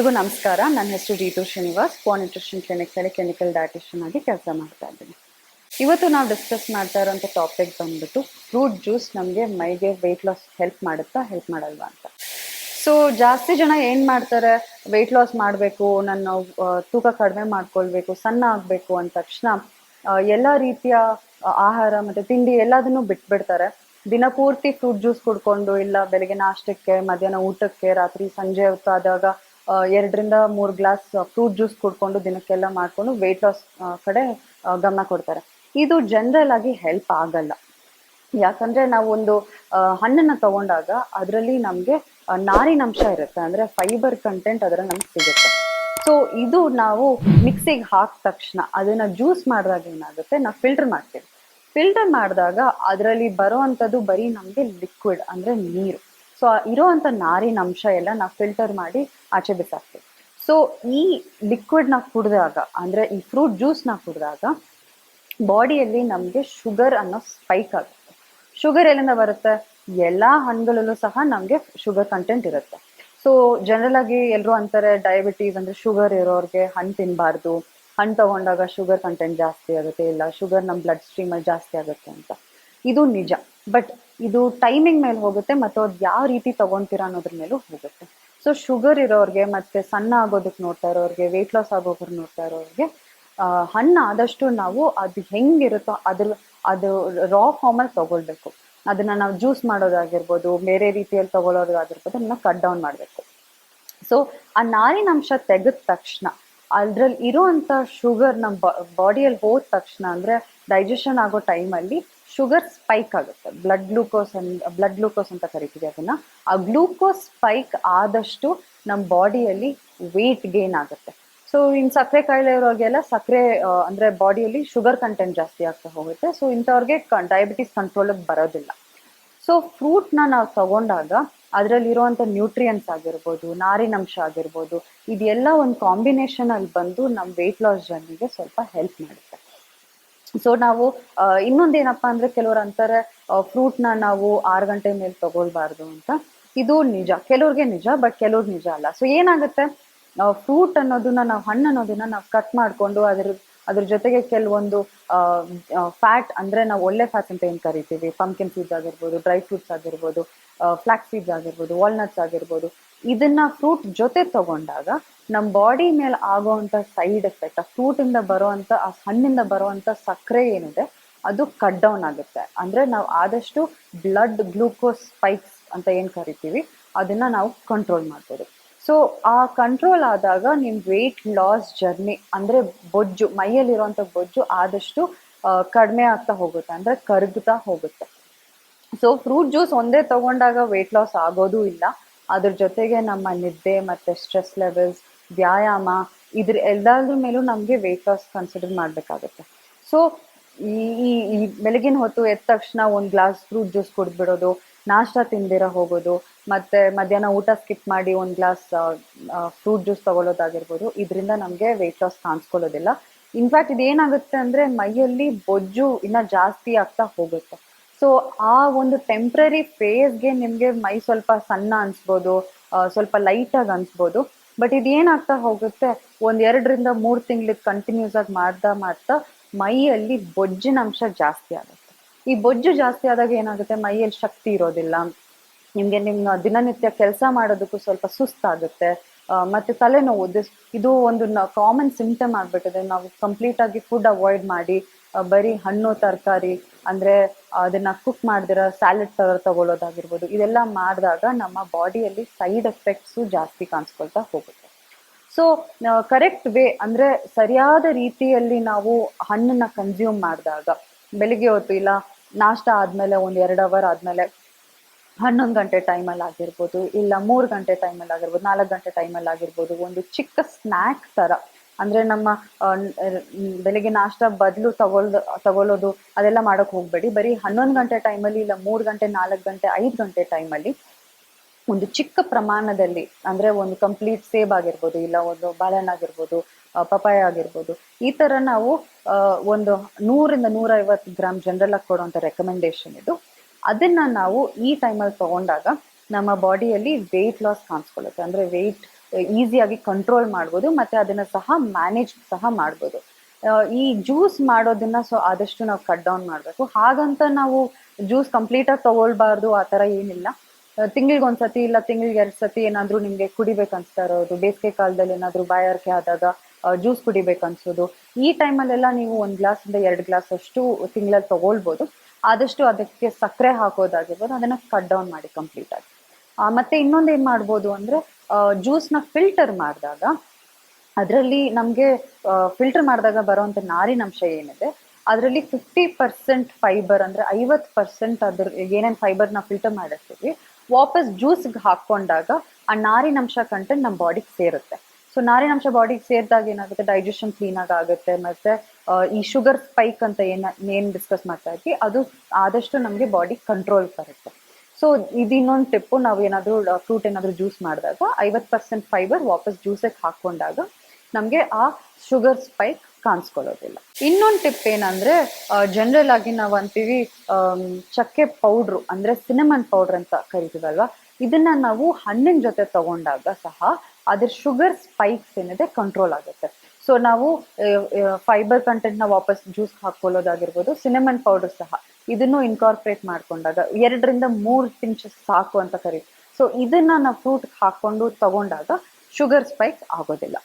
ಎಲ್ರಿಗೂ ನಮಸ್ಕಾರ. ನನ್ನ ಹೆಸರು ರೀತು ಶ್ರೀನಿವಾಸ್. ಕೋ ನ್ಯೂಟ್ರಿಷನ್ ಕ್ಲಿನಿಕ್ಸಲ್ಲಿ ಕ್ಲಿನಿಕಲ್ ಡಯಟಿಷಿಯನ್ ಆಗಿ ಕೆಲಸ ಮಾಡ್ತಾ ಇದ್ದೀನಿ. ಇವತ್ತು ನಾವು ಡಿಸ್ಕಸ್ ಮಾಡ್ತಾ ಇರೋಂಥ ಟಾಪಿಕ್ ಬಂದ್ಬಿಟ್ಟು ಫ್ರೂಟ್ ಜ್ಯೂಸ್ ನಮಗೆ ಮೈಗೆ ವೆಯ್ಟ್ ಲಾಸ್ ಹೆಲ್ಪ್ ಮಾಡುತ್ತಾ ಹೆಲ್ಪ್ ಮಾಡಲ್ವಾ ಅಂತ. ಸೊ ಜಾಸ್ತಿ ಜನ ಏನು ಮಾಡ್ತಾರೆ? ವೆಯ್ಟ್ ಲಾಸ್ ಮಾಡಬೇಕು ನಾನು ಆ, ತೂಕ ಕಡಿಮೆ ಮಾಡ್ಕೊಳ್ಬೇಕು ಸಣ್ಣ ಆಗಬೇಕು ಅಂದ ತಕ್ಷಣ ಎಲ್ಲ ರೀತಿಯ ಆಹಾರ ಮತ್ತು ತಿಂಡಿ ಎಲ್ಲದನ್ನು ಬಿಟ್ಬಿಡ್ತಾರೆ. ದಿನಪೂರ್ತಿ ಫ್ರೂಟ್ ಜ್ಯೂಸ್ ಕುಡ್ಕೊಂಡು ಇಲ್ಲ ಬೆಳಗ್ಗೆ ನಾಷ್ಟಕ್ಕೆ ಮಧ್ಯಾಹ್ನ ಊಟಕ್ಕೆ ರಾತ್ರಿ ಸಂಜೆ ಹೊತ್ತಾದಾಗ ಎರಡರಿಂದ ಮೂರು ಗ್ಲಾಸ್ ಫ್ರೂಟ್ ಜ್ಯೂಸ್ ಕುಡ್ಕೊಂಡು ದಿನಕ್ಕೆಲ್ಲ ಮಾಡಿಕೊಂಡು ವೆಯ್ಟ್ ಲಾಸ್ ಕಡೆ ಗಮನ ಕೊಡ್ತಾರೆ. ಇದು ಜನರಲ್ ಆಗಿ ಹೆಲ್ಪ್ ಆಗಲ್ಲ. ಯಾಕಂದ್ರೆ ನಾವು ಒಂದು ಆ, ಹಣ್ಣನ್ನ ತಗೊಂಡಾಗ ಅದರಲ್ಲಿ ನಮಗೆ ನಾರಿನಂಶ ಇರುತ್ತೆ. ಅಂದ್ರೆ ಫೈಬರ್ ಕಂಟೆಂಟ್ ಅದರ ನಮ್ಗೆ ಸಿಗುತ್ತೆ. ಸೊ ಇದು ನಾವು ಮಿಕ್ಸಿಗೆ ಹಾಕಿದ ತಕ್ಷಣ ಅದನ್ನ ಜ್ಯೂಸ್ ಮಾಡಿದಾಗ ಏನಾಗುತ್ತೆ? ನಾವು ಫಿಲ್ಟರ್ ಮಾಡ್ತೀವಿ. ಫಿಲ್ಟರ್ ಮಾಡಿದಾಗ ಅದರಲ್ಲಿ ಬರುವಂತದ್ದು ಬರೀ ನಮಗೆ ಲಿಕ್ವಿಡ್ ಅಂದ್ರೆ ನೀರು. ಸೊ ಇರೋವಂಥ ನಾರಿನಂಶ ಎಲ್ಲ ನಾವು ಫಿಲ್ಟರ್ ಮಾಡಿ ಆಚೆ ಬಿಸಾಕ್ತೀವಿ ಸೊ ಈ ಲಿಕ್ವಿಡ್ನ ಕುಡಿದಾಗ, ಅಂದ್ರೆ ಈ ಫ್ರೂಟ್ ಜ್ಯೂಸ್ನ ಕುಡಿದಾಗ ಬಾಡಿಯಲ್ಲಿ ನಮಗೆ ಶುಗರ್ ಅನ್ನೋ ಸ್ಪೈಕ್ ಆಗುತ್ತೆ. ಶುಗರ್ ಎಲ್ಲಿಂದ ಬರುತ್ತೆ? ಎಲ್ಲಾ ಹಣ್ಣುಗಳಲ್ಲೂ ಸಹ ನಮಗೆ ಶುಗರ್ ಕಂಟೆಂಟ್ ಇರುತ್ತೆ. ಸೊ ಜನರಲ್ ಆಗಿ ಎಲ್ಲರೂ ಅಂತಾರೆ ಡಯಾಬಿಟೀಸ್ ಅಂದ್ರೆ ಶುಗರ್ ಇರೋರಿಗೆ ಹಣ್ಣು ತಿನ್ನಬಾರ್ದು ಹಣ್ಣು ತಗೊಂಡಾಗ ಶುಗರ್ ಕಂಟೆಂಟ್ ಜಾಸ್ತಿ ಆಗುತ್ತೆ, ಇಲ್ಲ ಶುಗರ್ ನಮ್ಮ ಬ್ಲಡ್ ಸ್ಟ್ರೀಮಲ್ಲಿ ಜಾಸ್ತಿ ಆಗುತ್ತೆ ಅಂತ. ಇದು ನಿಜ. ಬಟ್ ಇದು ಟೈಮಿಂಗ್ ಮೇಲೆ ಹೋಗುತ್ತೆ ಮತ್ತು ಅದು ಯಾವ ರೀತಿ ತಗೊಂತೀರಾ ಅನ್ನೋದ್ರ ಮೇಲೂ ಹೋಗುತ್ತೆ. ಸೊ ಶುಗರ್ ಇರೋರಿಗೆ ಮತ್ತೆ ಸಣ್ಣ ಆಗೋದಕ್ಕೆ ನೋಡ್ತಾ ಇರೋರಿಗೆ ವೆಯ್ಟ್ ಲಾಸ್ ಆಗೋಗ್ರು ನೋಡ್ತಾ ಇರೋರಿಗೆ ಹಣ್ಣು ಆದಷ್ಟು ನಾವು ಅದು ಹೆಂಗಿರುತ್ತೋ ಅದ್ರ, ಅದು ರಾ ಫಾರ್ಮಲ್ಲಿ ತಗೊಳ್ಬೇಕು. ಅದನ್ನ ನಾವು ಜ್ಯೂಸ್ ಮಾಡೋದಾಗಿರ್ಬೋದು, ಬೇರೆ ರೀತಿಯಲ್ಲಿ ತಗೊಳ್ಳೋದಾಗಿರ್ಬೋದು ಅದನ್ನ ಕಟ್ ಡೌನ್ ಮಾಡಬೇಕು. ಸೊ ಆ ನಾರಿನಂಶ ತೆಗೆದ ತಕ್ಷಣ, ಅದ್ರಲ್ಲಿ ಇರುವಂತ ಶುಗರ್ ನಮ್ಮ ಬಾಡಿಯಲ್ಲಿ ಹೋದ ತಕ್ಷಣ ಅಂದ್ರೆ ಡೈಜೆಷನ್ ಆಗೋ ಟೈಮಲ್ಲಿ ಶುಗರ್ ಸ್ಪೈಕ್ ಆಗುತ್ತೆ. ಬ್ಲಡ್ ಗ್ಲೂಕೋಸ್ ಅಂತ ಬ್ಲಡ್ ಗ್ಲೂಕೋಸ್ ಅಂತ ಕರಿತೀವಿ ಅದನ್ನ. ಆ ಗ್ಲೂಕೋಸ್ ಸ್ಪೈಕ್ ಆದಷ್ಟು ನಮ್ಮ ಬಾಡಿಯಲ್ಲಿ ವೆಯ್ಟ್ ಗೇನ್ ಆಗುತ್ತೆ. ಸೊ ಇನ್ನು ಸಕ್ಕರೆ ಕಾಯಿಲೆ ಇರೋರಿಗೆಲ್ಲ ಸಕ್ಕರೆ ಅಂದರೆ ಬಾಡಿಯಲ್ಲಿ ಶುಗರ್ ಕಂಟೆಂಟ್ ಜಾಸ್ತಿ ಆಗ್ತಾ ಹೋಗುತ್ತೆ. ಸೊ, ಇಂಥವ್ರಿಗೆ ಡಯಾಬಿಟಿಸ್ ಕಂಟ್ರೋಲಿಗೆ ಬರೋದಿಲ್ಲ. ಸೊ, ಫ್ರೂಟ್ನ ನಾವು ತಗೊಂಡಾಗ ಅದರಲ್ಲಿರುವಂಥ ನ್ಯೂಟ್ರಿಯನ್ಸ್ ಆಗಿರ್ಬೋದು ನಾರಿನಂಶ ಆಗಿರ್ಬೋದು, ಇದೆಲ್ಲ ಒಂದು ಕಾಂಬಿನೇಷನ್ ಅಲ್ಲಿ ಬಂದು ನಮ್ಮ ವೆಯ್ಟ್ ಲಾಸ್ ಜರ್ನಿಗೆ ಸ್ವಲ್ಪ ಹೆಲ್ಪ್ ಮಾಡುತ್ತೆ. ಸೊ ನಾವು ಇನ್ನೊಂದೇನಪ್ಪ ಅಂದ್ರೆ ಕೆಲವ್ರು ಅಂತಾರೆ ಫ್ರೂಟ್ನ ನಾವು ಆರು ಗಂಟೆ ಮೇಲೆ ತಗೊಳ್ಬಾರ್ದು ಅಂತ. ಇದು ನಿಜ. ಕೆಲವ್ರಿಗೆ ನಿಜ ಬಟ್ ಕೆಲವ್ರು ನಿಜ ಅಲ್ಲ. ಸೊ ಏನಾಗುತ್ತೆ? ಫ್ರೂಟ್ ಅನ್ನೋದನ್ನ ನಾವು, ಹಣ್ಣು ಅನ್ನೋದನ್ನ ನಾವು ಕಟ್ ಮಾಡ್ಕೊಂಡು ಅದ್ರ ಅದ್ರ ಜೊತೆಗೆ ಕೆಲವೊಂದು ಫ್ಯಾಟ್ ಅಂದ್ರೆ ನಾವು ಒಳ್ಳೆ ಫ್ಯಾಟ್ ಅಂತ ಏನು ಕರಿತೀವಿ? ಪಂಕಿನ್ ಸೀಡ್ಸ್ ಆಗಿರ್ಬೋದು ಡ್ರೈ ಫ್ರೂಟ್ಸ್ ಆಗಿರ್ಬೋದು ಫ್ಲಾಕ್ ಸೀಡ್ಸ್ ಆಗಿರ್ಬೋದು ವಾಲ್ನಟ್ಸ್ ಆಗಿರ್ಬೋದು. ಇದನ್ನ ಫ್ರೂಟ್ ಜೊತೆ ತಗೊಂಡಾಗ ನಮ್ಮ ಬಾಡಿ ಮೇಲೆ ಆಗೋವಂಥ ಸೈಡ್ ಎಫೆಕ್ಟ್ ಆ ಫ್ರೂಟ್ ಇಂದ ಬರುವಂತ ಆ ಹಣ್ಣಿಂದ ಬರುವಂತ ಸಕ್ಕರೆ ಏನಿದೆ, ಅದು ಕಟ್ ಡೌನ್ ಆಗುತ್ತೆ. ಅಂದ್ರೆ ನಾವು ಆದಷ್ಟು ಬ್ಲಡ್ ಗ್ಲೂಕೋಸ್ ಸ್ಪೈಕ್ಸ್ ಅಂತ ಏನ್ ಕರಿತೀವಿ, ಅದನ್ನ ನಾವು ಕಂಟ್ರೋಲ್ ಮಾಡ್ಬೋದು. ಸೊ ಆ ಕಂಟ್ರೋಲ್ ಆದಾಗ ನಿಮ್ ವೆಯ್ಟ್ ಲಾಸ್ ಜರ್ನಿ ಅಂದ್ರೆ ಬೊಜ್ಜು ಮೈಯಲ್ಲಿರುವಂತ ಬೊಜ್ಜು ಆದಷ್ಟು ಕಡಿಮೆ ಆಗ್ತಾ ಹೋಗುತ್ತೆ, ಅಂದ್ರೆ ಕರಗ್ತಾ ಹೋಗುತ್ತೆ. ಸೊ ಫ್ರೂಟ್ ಜ್ಯೂಸ್ ಒಂದೇ ತಗೊಂಡಾಗ ವೆಯ್ಟ್ ಲಾಸ್ ಆಗೋದು ಇಲ್ಲ. ಅದ್ರ ಜೊತೆಗೆ ನಮ್ಮ ನಿದ್ದೆ ಮತ್ತೆ ಸ್ಟ್ರೆಸ್ ಲೆವೆಲ್ಸ್ ವ್ಯಾಯಾಮ, ಇದ್ರ ಎಲ್ಲದ್ರ ಮೇಲೂ ನಮಗೆ ವೆಯ್ಟ್ ಲಾಸ್ ಕನ್ಸಿಡರ್ ಮಾಡಬೇಕಾಗುತ್ತೆ. ಸೊ ಈ ಈ ಬೆಳಗಿನ ಹೊತ್ತು ಎದ್ದ ತಕ್ಷಣ ಒಂದು ಗ್ಲಾಸ್ ಫ್ರೂಟ್ ಜ್ಯೂಸ್ ಕುಡ್ದ್ಬಿಡೋದು, ನಾಷ್ಟ ತಿಂದಿರ ಹೋಗೋದು, ಮತ್ತೆ ಮಧ್ಯಾಹ್ನ ಊಟ ಸ್ಕಿಪ್ ಮಾಡಿ ಒಂದು ಗ್ಲಾಸ್ ಫ್ರೂಟ್ ಜ್ಯೂಸ್ ತಗೊಳ್ಳೋದಾಗಿರ್ಬೋದು, ಇದರಿಂದ ನಮಗೆ ವೆಯ್ಟ್ ಲಾಸ್ ಕಾಣಿಸ್ಕೊಳ್ಳೋದಿಲ್ಲ. ಇನ್ಫ್ಯಾಕ್ಟ್ ಇದೇನಾಗುತ್ತೆ ಅಂದ್ರೆ ಮೈಯಲ್ಲಿ ಬೊಜ್ಜು ಇನ್ನ ಜಾಸ್ತಿ ಆಗ್ತಾ ಹೋಗುತ್ತೆ. ಸೊ ಆ ಒಂದು ಟೆಂಪ್ರರಿ ಫೇಸ್ಗೆ ನಿಮಗೆ ಮೈ ಸ್ವಲ್ಪ ಸಣ್ಣ ಅನಿಸ್ಬೋದು ಸ್ವಲ್ಪ ಲೈಟಾಗಿ ಅನಿಸ್ಬೋದು. ಬಟ್ ಇದೇನಾಗ್ತಾ ಹೋಗುತ್ತೆ, ಒಂದು ಎರಡರಿಂದ ಮೂರು ತಿಂಗಳಿಗೆ ಕಂಟಿನ್ಯೂಸ್ ಆಗಿ ಮಾಡ್ತಾ ಮಾಡ್ತಾ ಮೈಯಲ್ಲಿ ಬೊಜ್ಜಿನ ಅಂಶ ಜಾಸ್ತಿ ಆಗುತ್ತೆ. ಈ ಬೊಜ್ಜು ಜಾಸ್ತಿ ಆದಾಗ ಏನಾಗುತ್ತೆ, ಮೈಯಲ್ಲಿ ಶಕ್ತಿ ಇರೋದಿಲ್ಲ. ನಿಮಗೆ ನಿಮ್ಮ ದಿನನಿತ್ಯ ಕೆಲಸ ಮಾಡೋದಕ್ಕೂ ಸ್ವಲ್ಪ ಸುಸ್ತಾಗುತ್ತೆ. ಮತ್ತೆ ತಲೆನೋವು, ಇದು ಒಂದು ಕಾಮನ್ ಸಿಂಪ್ಟಮ್ ಆಗ್ಬಿಟ್ಟಿದೆ. ನಾವು ಕಂಪ್ಲೀಟ್ ಆಗಿ ಫುಡ್ ಅವಾಯ್ಡ್ ಮಾಡಿ ಬರೀ ಹಣ್ಣು ತರಕಾರಿ, ಅಂದ್ರೆ ಅದನ್ನ ಕುಕ್ ಮಾಡ್ದಿರ ಸ್ಯಾಲೆಡ್ ತರ ತಗೊಳ್ಳೋದಾಗಿರ್ಬೋದು ಇದೆಲ್ಲ ಮಾಡಿದಾಗ ನಮ್ಮ ಬಾಡಿಯಲ್ಲಿ ಸೈಡ್ ಎಫೆಕ್ಟ್ಸು ಜಾಸ್ತಿ ಕಾಣಿಸ್ಕೊಳ್ತಾ ಹೋಗುತ್ತೆ. ಸೊ ಕರೆಕ್ಟ್ ವೇ ಅಂದ್ರೆ ಸರಿಯಾದ ರೀತಿಯಲ್ಲಿ ನಾವು ಹಣ್ಣನ್ನ ಕನ್ಸ್ಯೂಮ್ ಮಾಡಿದಾಗ, ಬೆಳಿಗ್ಗೆ ಹೊತ್ತು ಇಲ್ಲ, ನಾಷ್ಟ ಆದ್ಮೇಲೆ ಒಂದ್ ಎರಡು ಅವರ್ ಆದ್ಮೇಲೆ ಹನ್ನೊಂದು ಗಂಟೆ ಟೈಮಲ್ಲಿ ಆಗಿರ್ಬೋದು, ಇಲ್ಲ ಮೂರು ಗಂಟೆ ಟೈಮಲ್ಲಿ ಆಗಿರ್ಬೋದು, ನಾಲ್ಕು ಗಂಟೆ ಟೈಮಲ್ಲಿ ಆಗಿರ್ಬೋದು, ಒಂದು ಚಿಕ್ಕ ಸ್ನ್ಯಾಕ್ ತರ ಅಂದ್ರೆ ನಮ್ಮ ಬೆಳಗ್ಗೆ ನಾಷ್ಟ ಬದಲು ತಗೊಳ್ ತಗೊಳ್ಳೋದು ಅದೆಲ್ಲ ಮಾಡಕ್ ಹೋಗ್ಬೇಡಿ. ಬರೀ ಹನ್ನೊಂದು ಗಂಟೆ ಟೈಮಲ್ಲಿ ಇಲ್ಲ ಮೂರು ಗಂಟೆ, ನಾಲ್ಕು ಗಂಟೆ, ಐದು ಗಂಟೆ ಟೈಮಲ್ಲಿ ಒಂದು ಚಿಕ್ಕ ಪ್ರಮಾಣದಲ್ಲಿ ಅಂದ್ರೆ ಒಂದು ಕಂಪ್ಲೀಟ್ ಸೇಬ್ ಆಗಿರ್ಬೋದು, ಇಲ್ಲ ಒಂದು ಬಾಳೆಹಣ್ಣು ಆಗಿರ್ಬೋದು ಪಪಾಯ ಆಗಿರ್ಬೋದು, ಈ ತರ ನಾವು ಒಂದು ನೂರಿಂದ ನೂರೈವತ್ತು ಗ್ರಾಮ್ ಜನರಲ್ ಆಗಿ ಕೊಡುವಂತ ರೆಕಮೆಂಡೇಶನ್ ಇದು. ಅದನ್ನ ನಾವು ಈ ಟೈಮಲ್ಲಿ ತಗೊಂಡಾಗ ನಮ್ಮ ಬಾಡಿಯಲ್ಲಿ ವೆಯ್ಟ್ ಲಾಸ್ ಕಾಣಿಸ್ಕೊಳ್ಳುತ್ತೆ. ಅಂದ್ರೆ ವೆಯ್ಟ್ ಈಸಿಯಾಗಿ ಕಂಟ್ರೋಲ್ ಮಾಡ್ಬೋದು, ಮತ್ತೆ ಅದನ್ನ ಸಹ ಮ್ಯಾನೇಜ್ ಸಹ ಮಾಡ್ಬೋದು. ಈ ಜ್ಯೂಸ್ ಮಾಡೋದನ್ನ ಸೊ ಆದಷ್ಟು ನಾವು ಕಟ್ ಡೌನ್ ಮಾಡಬೇಕು. ಹಾಗಂತ ನಾವು ಜ್ಯೂಸ್ ಕಂಪ್ಲೀಟ್ ಆಗಿ ತಗೊಳ್ಬಾರ್ದು ಆ ಥರ ಏನಿಲ್ಲ. ತಿಂಗಳಿಗೆ ಒಂದ್ಸತಿ ಇಲ್ಲ, ತಿಂಗಳಿಗೆ ಎರಡು ಸತಿ ಏನಾದ್ರೂ ನಿಮ್ಗೆ ಕುಡಿಬೇಕು ಅನ್ಸ್ತಾ ಇರೋದು. ಬೇಸಿಗೆ ಕಾಲದಲ್ಲಿ ಏನಾದ್ರೂ ಬಾಯಾರಿಕೆ ಆದಾಗ ಜ್ಯೂಸ್ ಕುಡಿಬೇಕು ಅನ್ಸೋದು. ಈ ಟೈಮಲ್ಲೆಲ್ಲ ನೀವು ಒಂದ್ ಗ್ಲಾಸ್ ಇಂದ ಎರಡು ಗ್ಲಾಸ್ ಅಷ್ಟು ತಿಂಗಳಲ್ಲಿ ತಗೊಳ್ಬೋದು. ಆದಷ್ಟು ಅದಕ್ಕೆ ಸಕ್ಕರೆ ಹಾಕೋದಾಗಿರ್ಬೋದು, ಅದನ್ನ ಕಟ್ ಡೌನ್ ಮಾಡಿ ಕಂಪ್ಲೀಟ್ ಆಗಿ. ಮತ್ತೆ ಇನ್ನೊಂದು ಏನ್ ಮಾಡ್ಬೋದು ಅಂದ್ರೆ ಜ್ಯೂಸ್ನ ಫಿಲ್ಟರ್ ಮಾಡಿದಾಗ, ಅದರಲ್ಲಿ ನಮಗೆ ಫಿಲ್ಟರ್ ಮಾಡಿದಾಗ ಬರುವಂತ ನಾರಿನಂಶ ಏನಿದೆ, ಅದರಲ್ಲಿ ಫಿಫ್ಟಿ ಪರ್ಸೆಂಟ್ ಫೈಬರ್ ಅಂದ್ರೆ ಐವತ್ ಪರ್ಸೆಂಟ್ ಅದ್ರ ಏನೇನ್ ಫೈಬರ್ ನಾವು ಫಿಲ್ಟರ್ ಮಾಡಿರ್ತೀವಿ, ವಾಪಸ್ ಜ್ಯೂಸ್ಗೆ ಹಾಕೊಂಡಾಗ ಆ ನಾರಿನಂಶ ಕಂಟೆಂಟ್ ನಮ್ಮ ಬಾಡಿಗೆ ಸೇರುತ್ತೆ. ಸೊ ನಾರಿನಂಶ ಬಾಡಿಗೆ ಸೇರಿದಾಗ ಏನಾಗುತ್ತೆ? ಡೈಜೆಷನ್ ಕ್ಲೀನ್ ಆಗಿ ಆಗುತ್ತೆ, ಮತ್ತೆ ಈ ಶುಗರ್ ಸ್ಪೈಕ್ ಅಂತ ಏನ, ಏನ್ ಡಿಸ್ಕಸ್ ಮಾಡ್ತಾ ಇದ್ವಿ, ಅದು ಆದಷ್ಟು ನಮಗೆ ಬಾಡಿ ಕಂಟ್ರೋಲ್ ಬರುತ್ತೆ. ಸೊ ಇದು ಇನ್ನೊಂದು ಟಿಪ್ಪು ನಾವು ಏನಾದರೂ ಫ್ರೂಟ್ ಏನಾದರೂ ಜ್ಯೂಸ್ ಮಾಡಿದಾಗ, ಐವತ್ತು ಪರ್ಸೆಂಟ್ ಫೈಬರ್ ವಾಪಸ್ ಜ್ಯೂಸಿಗೆ ಹಾಕೊಂಡಾಗ ನಮಗೆ ಆ ಶುಗರ್ ಸ್ಪೈಕ್ ಕಾಣಿಸ್ಕೊಳ್ಳೋದಿಲ್ಲ. ಇನ್ನೊಂದು ಟಿಪ್ ಏನಂದ್ರೆ ಜನರಲ್ ಆಗಿ ನಾವು ಅಂತೀವಿ ಚಕ್ಕೆ ಪೌಡ್ರು ಅಂದ್ರೆ ಸಿನಮನ್ ಪೌಡರ್ ಅಂತ ಕರಿತೀವಲ್ವಾ? ಇದನ್ನ ನಾವು ಹಣ್ಣಿನ ಜೊತೆ ತಗೊಂಡಾಗ ಸಹ ಅದ್ರ ಶುಗರ್ ಸ್ಪೈಕ್ಸ್ ಏನಿದೆ ಕಂಟ್ರೋಲ್ ಆಗುತ್ತೆ. ಸೊ ನಾವು ಫೈಬರ್ ಕಂಟೆಂಟ್ನ ವಾಪಸ್ ಜ್ಯೂಸ್ ಹಾಕೊಳ್ಳೋದಾಗಿರ್ಬೋದು ಸಿನಮನ್ ಪೌಡರ್ ಸಹ. ಇದನ್ನು ಇನ್ಕಾರ್ಪೊರೇಟ್ ಮಾಡ್ಕೊಂಡಾಗ ಎರಡರಿಂದ ಮೂರು ಪಿಂಚ್ ಸಾಕು ಅಂತ ಕರಿ. ಸೊ ಇದನ್ನ ನಾವು ಫ್ರೂಟ್ ಹಾಕೊಂಡು ತಗೊಂಡಾಗ ಶುಗರ್ ಸ್ಪೈಕ್ ಆಗೋದಿಲ್ಲ.